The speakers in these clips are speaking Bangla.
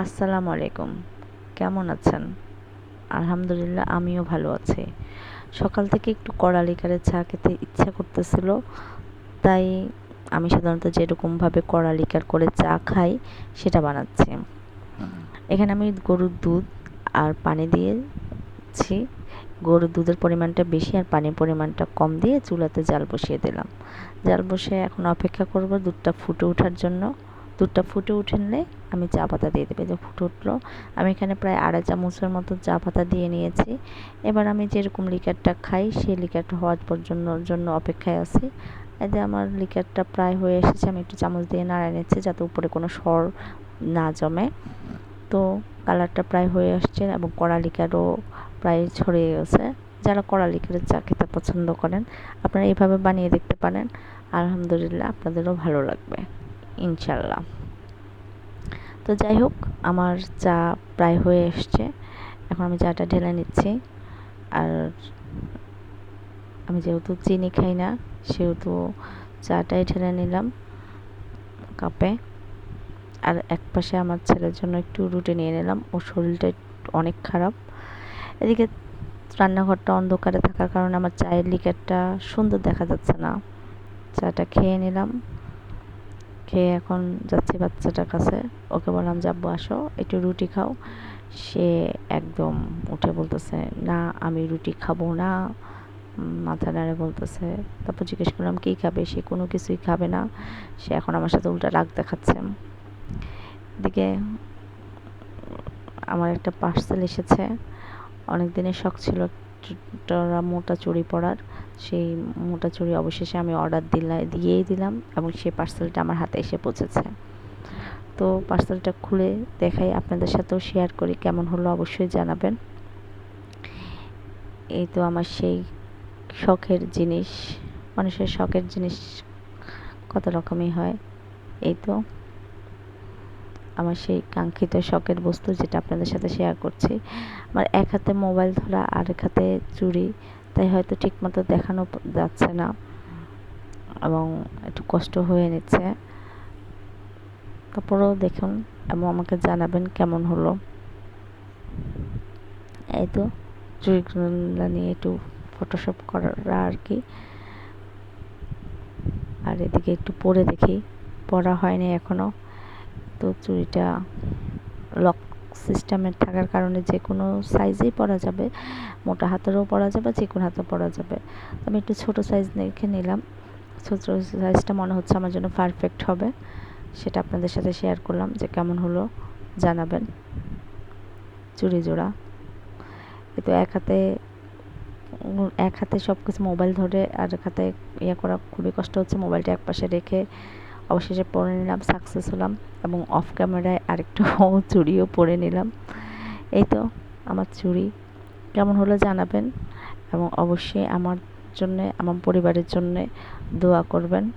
আসসালামু আলাইকুম। কেমন আছেন? আলহামদুলিল্লাহ, আমিও ভালো আছি। সকাল থেকে একটু কড়া লিকারের চা খেতে ইচ্ছা করতেছিল, তাই আমি সাধারণত যেরকমভাবে কড়া লিকার করে চা খাই, সেটা বানাচ্ছি। এখানে আমি গরুর দুধ আর পানি দিয়েছি। গরুর দুধের পরিমাণটা বেশি আর পানির পরিমাণটা কম দিয়ে চুলাতে জাল বসিয়ে দিলাম। জাল বসে এখন অপেক্ষা করব দুধটা ফুটে ওঠার জন্য। দুধটা ফুটে উঠলে আমি চা পাতা দিয়ে দেবে যে ফুটে উঠল। আমি এখানে প্রায় আড়াই চামচের মতো চা পাতা দিয়ে নিয়েছি। এবার আমি যেরকম লিকারটা খাই, সেই লিকারটা হওয়ার পর্যন্ত জন্য অপেক্ষায় আছি। যে আমার লিকারটা প্রায় হয়ে এসেছে, আমি একটু চামচ দিয়ে নাড়ায় নিচ্ছি যাতে উপরে কোনো সর না জমে। তো কালারটা প্রায় হয়ে আসছে এবং কড়া লিকারও প্রায় ছড়িয়ে গেছে। যারা কড়া লিকারের চা খেতে পছন্দ করেন, আপনারা এইভাবে বানিয়ে দেখতে পারেন। আলহামদুলিল্লাহ, আপনাদেরও ভালো লাগবে। ইনশাল্লাহ। তো যাই হোক, আমার চা প্রায় হয়ে এসছে। এখন আমি চাটা ঢেলে নিচ্ছি। আর আমি যেহেতু চিনি খাই না, সেহেতু চাটাই ঢেলে নিলাম কাপে। আর এক পাশে আমার ছেলের জন্য একটু রুটি নিয়ে নিলাম। ওর শরীরটা অনেক খারাপ। এদিকে রান্নাঘরটা অন্ধকারে থাকার কারণে আমার চায়ের লিকারটা সুন্দর দেখা যাচ্ছে না। চাটা খেয়ে নিলাম। খেয়ে এখন যাচ্ছি বাচ্চাটার কাছে। ওকে বললাম যাব আসো, একটু রুটি খাও। সে একদম উঠে বলতেছে, না, আমি রুটি খাব না। মাথা নাড়ে বলতেছে। তারপর জিজ্ঞেস করলাম, কী খাবে? সে, কোনো কিছুই খাবে না। সে এখন আমার সাথে উল্টা রাগ দেখাচ্ছে। এদিকে আমার একটা পার্সেল এসেছে। অনেক দিনের শখ ছিল মোটা চুড়ি পরার। সেই মোটা চুড়ি অবশেষে আমি অর্ডার দিলা, দিয়েই দিলাম এবং সেই পার্সেলটা আমার হাতে এসে পৌঁছেছে। তো পার্সেলটা খুলে দেখাই, আপনাদের সাথেও শেয়ার করি কেমন হলো অবশ্যই জানাবেন। এই তো আমার সেই শখের জিনিস, মানুষের শখের জিনিস কত রকমই হয়, এই তো। আমার সেই কাঙ্ক্ষিত শখের বস্তু যেটা আপনাদের সাথে শেয়ার করছি। আমার এক হাতে মোবাইল ধরা আর এক হাতে চুরি, তাই হয়তো ঠিকমতো দেখানো যাচ্ছে না এবং একটু কষ্ট হয়ে নিচ্ছে। তারপরেও দেখুন এবং আমাকে জানাবেন কেমন হলো। এই তো চুরিগুলো নিয়ে একটু ফটোশপ করা আর কি। আর এদিকে একটু পরে দেখি, পড়া হয়নি এখনও তো চুড়িটা লক সিস্টেমের থাকার কারণে যে কোনো সাইজেই পরা যাবে। মোটা হাতেরও পরা যাবে যে কোনো হাতে পরা যাবে। আমি একটু ছোট সাইজ দেখে নিলাম। ছোট সাইজটা মনে হচ্ছে আমার জন্য পারফেক্ট হবে। সেটা আপনাদের সাথে শেয়ার করলাম যে কেমন হলো, জানাবেন। চুড়ি জোড়া। কিন্তু এক হাতে এক হাতে সব কিছু মোবাইল ধরে আর এক হাতে ইয়ে করা খুবই কষ্ট হচ্ছে। মোবাইলটা এক পাশে রেখে অবশেষে পরে নিলাম সাকসেস হলাম এবং অফ ক্যামেরায় আরেকটু চুড়িও পরে নিলাম। এই তো আমার চুড়ি কেমন হলো জানাবেন এবং অবশ্যই আমার জন্যে, আমার পরিবারের জন্যে দোয়া করবেন।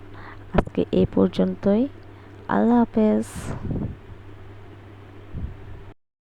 আজকে এই পর্যন্তই। আল্লাহ হাফেজ।